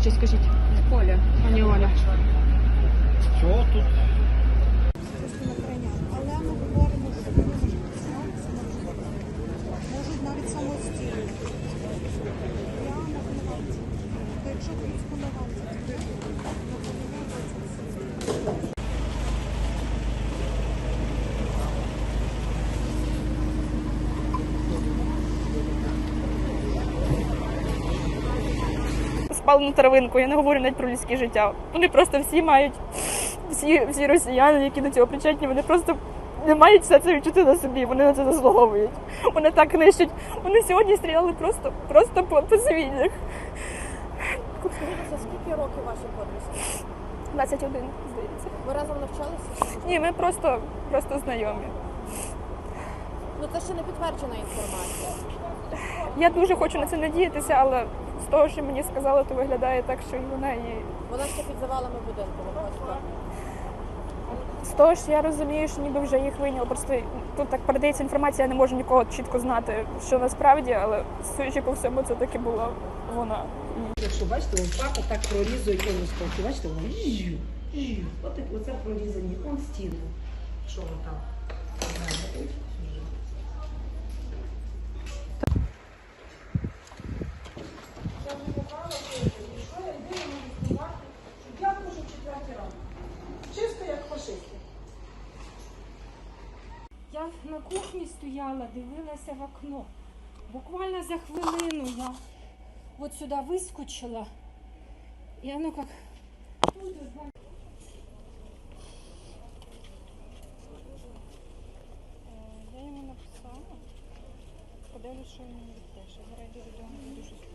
ще скажіть? Оля. Пані Оля. Чого тут? Але ми говоримо, що вони можуть писатися, можуть навіть самостійно. Я на винуватці. То якщо хтось винуватці, то ти на винуватці. Спалену травинку. Я не говорю навіть про людське життя. Вони просто всі мають, всі, всі росіяни, які до цього причетні, вони просто не мають все це відчути на собі. Вони на це заслуговують. Вони так нищать. Вони сьогодні стріляли просто, просто по, по цивільних. Скільки років ваші подрузі? 21, здається. Ви разом навчалися? Ні, ми просто, просто знайомі. Ну це ще не підтверджена інформація. Я дуже хочу на це надіятися, але з того, що мені сказали, то виглядає так, що і вона і Вона ще під завалами будинку. З того ж я розумію, що ніби вже їх вийняли. Просто тут так передається інформація, я не можу нікого чітко знати, що насправді, але судячи по всьому, це таки була вона. Якщо бачите, вон папа так прорізує повністю. Бачите, воно. От оце прорізані, он стіну. Що воно там? Я на кухні стояла, дивилася в окно. Буквально за хвилину я от сюди вискочила. І оно как... Я йому написала. Подивлюсь, що він мені відпише. Зараз йду додому, буду щось